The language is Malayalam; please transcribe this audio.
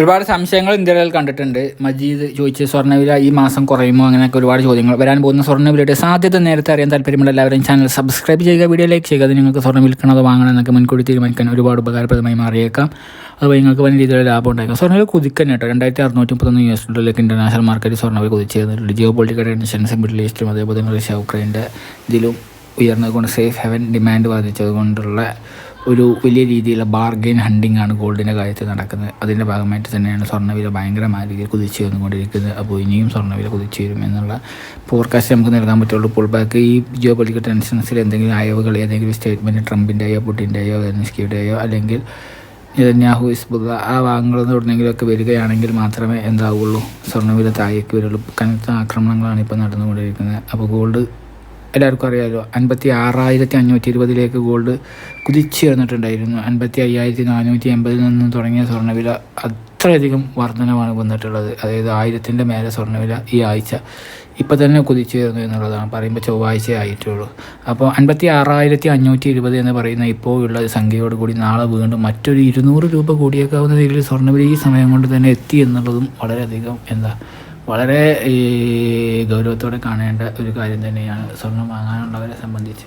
ഒരുപാട് സംശയങ്ങൾ ഇന്ത്യയിൽ കണ്ടിട്ടുണ്ട്. മജീദ് ചോദിച്ച സ്വർണവില ഈ മാസം കുറയുമോ? അങ്ങനെയൊക്കെ ഒരുപാട് ചോദ്യങ്ങൾ വരാൻ പോകുന്ന സ്വർണവിലയുടെ സാധ്യത നേരത്തെ അറിയാൻ താല്പര്യമുള്ള എല്ലാവരും ചാനൽ സബ്സ്ക്രൈബ് ചെയ്യുക വീഡിയോ ലൈക്ക് ചെയ്യുക. അത് നിങ്ങൾക്ക് സ്വർണം വിൽക്കണതോ വാങ്ങണം എന്നൊക്കെ മുൻകൂട്ടി തീരുമാനിക്കാൻ ഒരുപാട് ഉപകാരപ്രദമായി മാറിയേക്കാം. അതുപോലെ നിങ്ങൾക്ക് വലിയ രീതിയിലുള്ള ലാഭം ഉണ്ടായേക്കാം. സ്വർണവില കുതിക്കാൻ കേട്ടോ. രണ്ടായിരത്തി അറുന്നൂറ്റി മുപ്പത്തൊന്ന് യു എസ് ഡോളറിലേക്ക് ഇന്റർനാഷണൽ മാർക്കറ്റ് സ്വർണവില കുതിച്ച് ചെയ്യുന്നുണ്ട് ജിയോ പൊളിറ്റിക്കൽ ടെൻഷൻസും മിഡിൽ ഈസ്റ്റും അതേപോലെ റഷ്യ ഉക്രൈന്റെ ഇതിലും ഉയർന്നതുകൊണ്ട് സേഫ് ഹെവൻ ഡിമാൻഡ് വർദ്ധിച്ചത് കൊണ്ടുള്ള ഒരു വലിയ രീതിയിലുള്ള ബാർഗെയിൻ ഹണ്ടിങ് ആണ് ഗോൾഡിന്റെ കാര്യത്തിൽ നടക്കുന്നത്. അതിന്റെ ഭാഗമായിട്ട് തന്നെയാണ് സ്വർണവില ഭയങ്കരമായ രീതിയിൽ കുതിച്ചു വന്നുകൊണ്ടിരിക്കുന്നത്. അപ്പോൾ ഇനിയും സ്വർണവില കുതിച്ചു വരും എന്നുള്ള ഫോർകാസ്റ്റ് നമുക്ക് നൽകാൻ പറ്റുള്ളൂ. പുൾ ബാക്ക് ഈ ജിയോ പൊളിറ്റിക്കൽ ടെൻഷൻസിൽ എന്തെങ്കിലും അയവുകൾ ഏതെങ്കിലും സ്റ്റേറ്റ്മെന്റ് ട്രംപിന്റെയോ പുട്ടിന്റെയോ എൻസ്കിയുടെയോ അല്ലെങ്കിൽ നെതന്യാഹു ഹിസ്ബുള്ള ആ വാങ്ങുകളെന്ന് എവിടെയെങ്കിലുമൊക്കെ വരികയാണെങ്കിൽ മാത്രമേ എന്താവുള്ളൂ. സ്വർണവില താഴേക്ക് വരുള്ളൂ. കനത്ത ആക്രമണങ്ങളാണ് ഇപ്പോൾ നടന്നുകൊണ്ടിരിക്കുന്നത്. അപ്പോൾ ഗോൾഡ് എല്ലാവർക്കും അറിയാമല്ലോ അൻപത്തി ആറായിരത്തി അഞ്ഞൂറ്റി ഇരുപതിലേക്ക് ഗോൾഡ് കുതിച്ച് വന്നിട്ടുണ്ടായിരുന്നു. അൻപത്തി അയ്യായിരത്തി നാനൂറ്റി എൺപതിൽ നിന്നും തുടങ്ങിയ സ്വർണവില അത്രയധികം വർധനമാണ് വന്നിട്ടുള്ളത്. അതായത് ആയിരത്തിന്റെ മേലെ സ്വർണവില ഈ ആഴ്ച ഇപ്പം തന്നെ കുതിച്ചു വരുന്നു എന്നുള്ളതാണ്. പറയുമ്പോൾ ചൊവ്വാഴ്ച ആയിട്ടുള്ളൂ. അപ്പോൾ അൻപത്തി ആറായിരത്തി അഞ്ഞൂറ്റി ഇരുപത് എന്ന് പറയുന്ന ഇപ്പോൾ ഉള്ള സംഖ്യയോട് കൂടി നാളെ വീണ്ടും മറ്റൊരു ഇരുന്നൂറ് രൂപ കൂടിയേക്കാവുന്ന രീതിയിൽ സ്വർണവില ഈ സമയം കൊണ്ട് തന്നെ എത്തി എന്നുള്ളതും വളരെയധികം എന്താ വളരെ ഈ ഗൗരവത്തോടെ കാണേണ്ട ഒരു കാര്യം തന്നെയാണ് സ്വർണം വാങ്ങാനുള്ളവരെ സംബന്ധിച്ച്.